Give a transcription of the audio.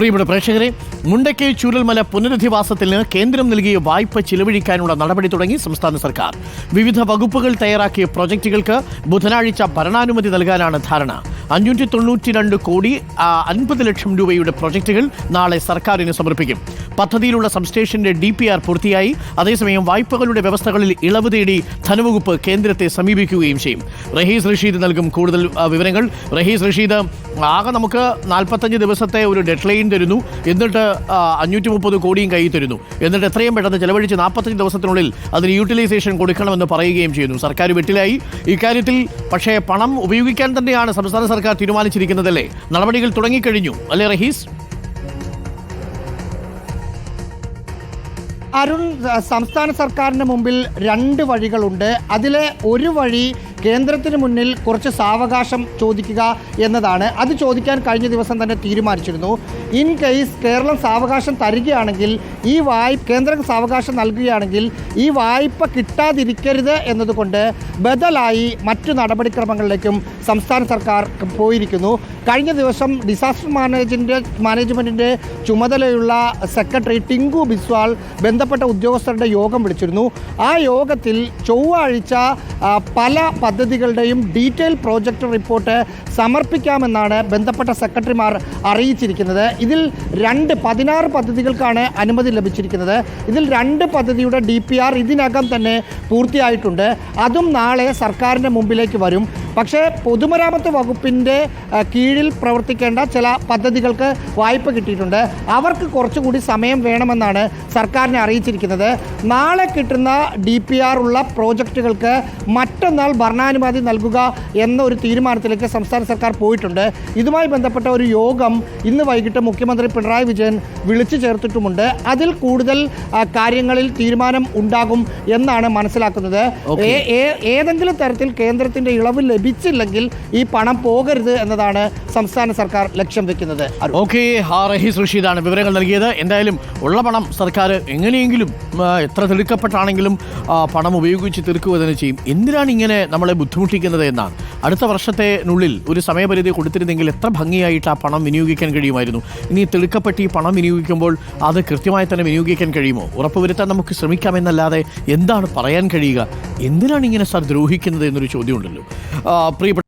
പ്രിയപ്പെട്ട പ്രേക്ഷകരെ മുണ്ടക്കൈ ചൂരൽമല പുനരധിവാസത്തിന് കേന്ദ്രം നൽകിയ വായ്പ ചിലവഴിക്കാനുള്ള നടപടി തുടങ്ങി സംസ്ഥാന സർക്കാർ. വിവിധ വകുപ്പുകൾ തയ്യാറാക്കിയ പ്രൊജക്ടുകൾക്ക് ബുധനാഴ്ച ഭരണാനുമതി നൽകാനാണ് ധാരണ. അഞ്ഞൂറ്റി തൊണ്ണൂറ്റി രണ്ട് കോടി അൻപത് ലക്ഷം രൂപയുടെ പ്രൊജക്ടുകൾ നാളെ സർക്കാരിന് സമർപ്പിക്കും. പദ്ധതിയിലുള്ള സബ്സ്റ്റേഷന്റെ ഡി പി ആർ പൂർത്തിയായി. അതേസമയം വായ്പകളുടെ വ്യവസ്ഥകളിൽ ഇളവ് തേടി ധനവകുപ്പ് കേന്ദ്രത്തെ സമീപിക്കുകയും ചെയ്യും. റഹീസ് റഷീദ് നൽകും കൂടുതൽ വിവരങ്ങൾ. റഹീസ് റഷീദ് ആകെ നമുക്ക് നാൽപ്പത്തഞ്ച് ദിവസത്തെ ഒരു ഡെഡ് ലൈൻ തരുന്നു. എന്നിട്ട് അഞ്ഞൂറ്റി മുപ്പത് കോടിയും കൈ തരുന്നു. എന്നിട്ട് എത്രയും പെട്ടെന്ന് ചെലവഴിച്ച് നാൽപ്പത്തഞ്ച് ദിവസത്തിനുള്ളിൽ അതിന് യൂട്ടിലൈസേഷൻ കൊടുക്കണമെന്ന് പറയുകയും ചെയ്യുന്നു. സർക്കാർ വെട്ടിലായി. ഇക്കാര്യത്തിൽ പക്ഷേ പണം ഉപയോഗിക്കാൻ തന്നെയാണ് സംസ്ഥാന സർക്കാർ തീരുമാനിച്ചിരിക്കുന്നതല്ലേ? നടപടികൾ തുടങ്ങിക്കഴിഞ്ഞു. അല്ലേ റഹീസ്? അരുൺ സംസ്ഥാന സർക്കാരിന് മുമ്പിൽ രണ്ട് വഴികളുണ്ട്. അതിലെ ഒരു വഴി കേന്ദ്രത്തിന് മുന്നിൽ കുറച്ച് സാവകാശം ചോദിക്കുക എന്നതാണ്. അത് ചോദിക്കാൻ കഴിഞ്ഞ ദിവസം തന്നെ തീരുമാനിച്ചിരുന്നു. ഇൻ കേസ് കേരളം സാവകാശം തരികയാണെങ്കിൽ ഈ വായ്പ കേന്ദ്രം സാവകാശം നൽകുകയാണെങ്കിൽ ഈ വായ്പ കിട്ടാതിരിക്കരുത് എന്നതുകൊണ്ട് ബദലായി മറ്റു നടപടിക്രമങ്ങളിലേക്കും സംസ്ഥാന സർക്കാർ പോയിരിക്കുന്നു. കഴിഞ്ഞ ദിവസം ഡിസാസ്റ്റർ മാനേജിന്റെ മാനേജ്മെന്റിന്റെ ചുമതലയുള്ള സെക്രട്ടറി ടിങ്കു ബിസ്വാൾ ബന്ധപ്പെട്ട ഉദ്യോഗസ്ഥരുടെ യോഗം വിളിച്ചിരുന്നു. ആ യോഗത്തിൽ ചൊവ്വാഴ്ച പല പദ്ധതികളുടെയും ഡീറ്റെയിൽ പ്രോജക്റ്റ് റിപ്പോർട്ട് സമർപ്പിക്കാമെന്നാണ് ബന്ധപ്പെട്ട സെക്രട്ടറിമാർ അറിയിച്ചിരിക്കുന്നത്. ഇതിൽ രണ്ട് പതിനാറ് പദ്ധതികൾക്കാണ് അനുമതി ലഭിച്ചിരിക്കുന്നത്. ഇതിൽ രണ്ട് പദ്ധതിയുടെ ഡി ഇതിനകം തന്നെ പൂർത്തിയായിട്ടുണ്ട്. അതും നാളെ സർക്കാരിന്റെ മുമ്പിലേക്ക് വരും. പക്ഷേ പൊതുമരാമത്ത് വകുപ്പിന്റെ കീഴിൽ പ്രവർത്തിക്കേണ്ട ചില പദ്ധതികൾക്ക് വായ്പ കിട്ടിയിട്ടുണ്ട്. അവർക്ക് കുറച്ചുകൂടി സമയം വേണമെന്നാണ് സർക്കാരിനെ അറിയിച്ചിരിക്കുന്നത്. നാളെ കിട്ടുന്ന ഡി പി ആർ ഉള്ള പ്രോജക്റ്റുകൾക്ക് മറ്റന്നാൾ ഭരണാനുമതി നൽകുക എന്ന ഒരു തീരുമാനത്തിലേക്ക് സംസ്ഥാന സർക്കാർ പോയിട്ടുണ്ട്. ഇതുമായി ബന്ധപ്പെട്ട ഒരു യോഗം ഇന്ന് വൈകിട്ട് മുഖ്യമന്ത്രി പിണറായി വിജയൻ വിളിച്ചു ചേർത്തിട്ടുമുണ്ട്. അതിൽ കൂടുതൽ കാര്യങ്ങളിൽ തീരുമാനം ഉണ്ടാകും എന്നാണ് മനസ്സിലാക്കുന്നത്. ഏതെങ്കിലും തരത്തിൽ കേന്ദ്രത്തിന്റെ ഇളവ് ലഭിച്ചില്ലെങ്കിൽ ഈ പണം പോകരുത് എന്നതാണ് സംസ്ഥാന സർക്കാർ ലക്ഷ്യം വെക്കുന്നത്. ഓക്കെ റഹീസ് റഷീദാണ് വിവരങ്ങൾ നൽകിയത്. എന്തായാലും ഉള്ള പണം സർക്കാർ എങ്ങനെയെങ്കിലും എത്ര തിടുക്കപ്പെട്ടാണെങ്കിലും പണം ഉപയോഗിച്ച് തീർക്കുക തന്നെ ചെയ്യും. എന്തിനാണ് ഇങ്ങനെ നമ്മളെ ബുദ്ധിമുട്ടിക്കുന്നത് എന്നാണ്. അടുത്ത വർഷത്തിനുള്ളിൽ ഒരു സമയപരിധി കൊടുത്തിരുന്നെങ്കിൽ എത്ര ഭംഗിയായിട്ട് ആ പണം വിനിയോഗിക്കാൻ കഴിയുമായിരുന്നു. ഇനി തിടുക്കപ്പെട്ട് ഈ പണം വിനിയോഗിക്കുമ്പോൾ അത് കൃത്യമായി തന്നെ വിനിയോഗിക്കാൻ കഴിയുമോ? ഉറപ്പുവരുത്താൻ നമുക്ക് ശ്രമിക്കാമെന്നല്ലാതെ എന്താണ് പറയാൻ കഴിയുക? എന്തിനാണ് ഇങ്ങനെ സാർ ദ്രോഹിക്കുന്നത് എന്നൊരു ചോദ്യമുണ്ടല്ലോ. പ്രിയപ്പെട്ട